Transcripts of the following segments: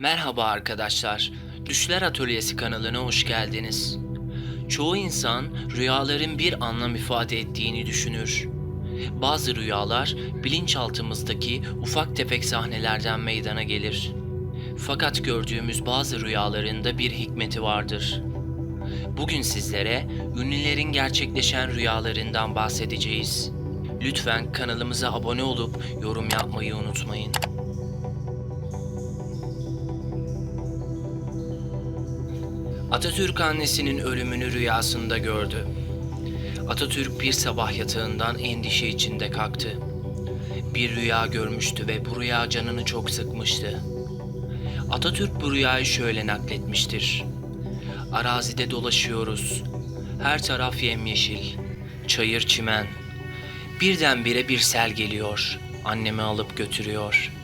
Merhaba arkadaşlar. Düşler Atölyesi kanalına hoş geldiniz. Çoğu insan rüyaların bir anlam ifade ettiğini düşünür. Bazı rüyalar bilinçaltımızdaki ufak tefek sahnelerden meydana gelir. Fakat gördüğümüz bazı rüyaların da bir hikmeti vardır. Bugün sizlere ünlülerin gerçekleşen rüyalarından bahsedeceğiz. Lütfen kanalımıza abone olup yorum yapmayı unutmayın. Atatürk annesinin ölümünü rüyasında gördü. Atatürk bir sabah yatağından endişe içinde kalktı. Bir rüya görmüştü ve bu rüya canını çok sıkmıştı. Atatürk bu rüyayı şöyle nakletmiştir. Arazide dolaşıyoruz. Her taraf yemyeşil. Çayır çimen. Birdenbire bir sel geliyor. Annemi alıp götürüyor.''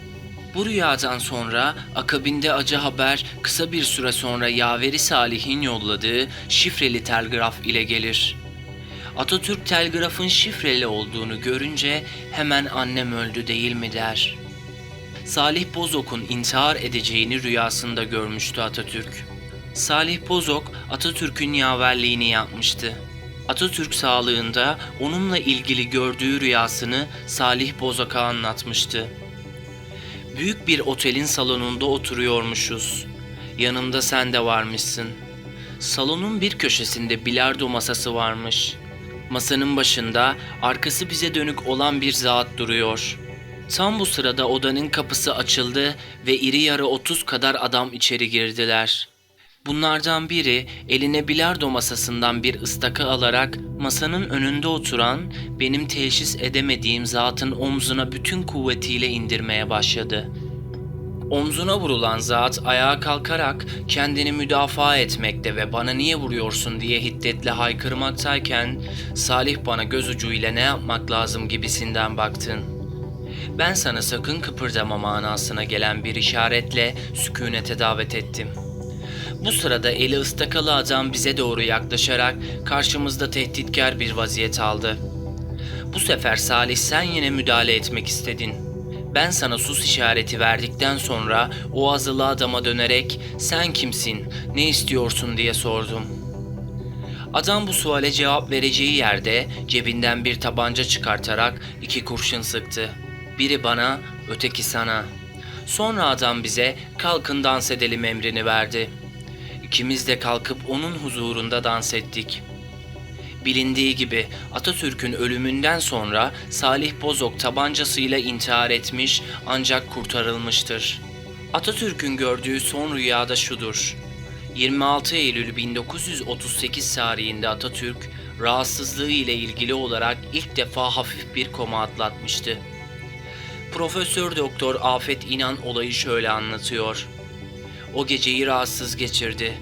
Bu rüyadan sonra akabinde acı haber kısa bir süre sonra Yaveri Salih'in yolladığı şifreli telgraf ile gelir. Atatürk telgrafın şifreli olduğunu görünce hemen annem öldü değil mi der. Salih Bozok'un intihar edeceğini rüyasında görmüştü Atatürk. Salih Bozok Atatürk'ün yaverliğini yapmıştı. Atatürk sağlığında onunla ilgili gördüğü rüyasını Salih Bozok'a anlatmıştı. Büyük bir otelin salonunda oturuyormuşuz. Yanımda sen de varmışsın. Salonun bir köşesinde bilardo masası varmış. Masanın başında arkası bize dönük olan bir zat duruyor. Tam bu sırada odanın kapısı açıldı ve iri yarı 30 kadar adam içeri girdiler. Bunlardan biri eline bilardo masasından bir ıstaka alarak masanın önünde oturan benim teşhis edemediğim zatın omzuna bütün kuvvetiyle indirmeye başladı. Omzuna vurulan zat ayağa kalkarak kendini müdafaa etmekte ve bana niye vuruyorsun diye hiddetle haykırmaktayken Salih bana göz ucuyla ne yapmak lazım gibisinden baktın. Ben sana sakın kıpırdama manasına gelen bir işaretle sükunete davet ettim.'' Bu sırada eli ıstakalı adam bize doğru yaklaşarak karşımızda tehditkar bir vaziyet aldı. Bu sefer Salih sen yine müdahale etmek istedin. Ben sana sus işareti verdikten sonra o azılı adama dönerek sen kimsin, ne istiyorsun diye sordum. Adam bu suale cevap vereceği yerde cebinden bir tabanca çıkartarak iki kurşun sıktı. Biri bana, öteki sana. Sonra adam bize kalkın dans edelim emrini verdi.'' İkimiz de kalkıp onun huzurunda dans ettik. Bilindiği gibi Atatürk'ün ölümünden sonra Salih Bozok tabancasıyla intihar etmiş ancak kurtarılmıştır. Atatürk'ün gördüğü son rüyada şudur. 26 Eylül 1938 tarihinde Atatürk rahatsızlığı ile ilgili olarak ilk defa hafif bir koma atlatmıştı. Profesör Doktor Afet İnan olayı şöyle anlatıyor. O geceyi rahatsız geçirdi.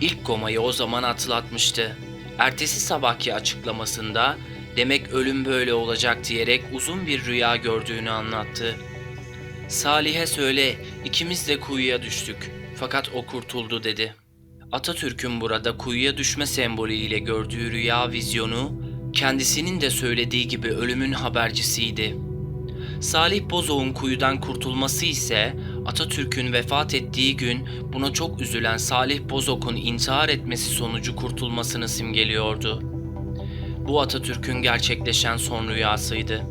İlk komayı o zaman atlatmıştı. Ertesi sabahki açıklamasında demek ölüm böyle olacak diyerek uzun bir rüya gördüğünü anlattı. Salih'e söyle ikimiz de kuyuya düştük fakat o kurtuldu dedi. Atatürk'ün burada kuyuya düşme sembolüyle gördüğü rüya vizyonu kendisinin de söylediği gibi ölümün habercisiydi. Salih Bozok'un kuyudan kurtulması ise Atatürk'ün vefat ettiği gün buna çok üzülen Salih Bozok'un intihar etmesi sonucu kurtulmasını simgeliyordu. Bu Atatürk'ün gerçekleşen son rüyasıydı.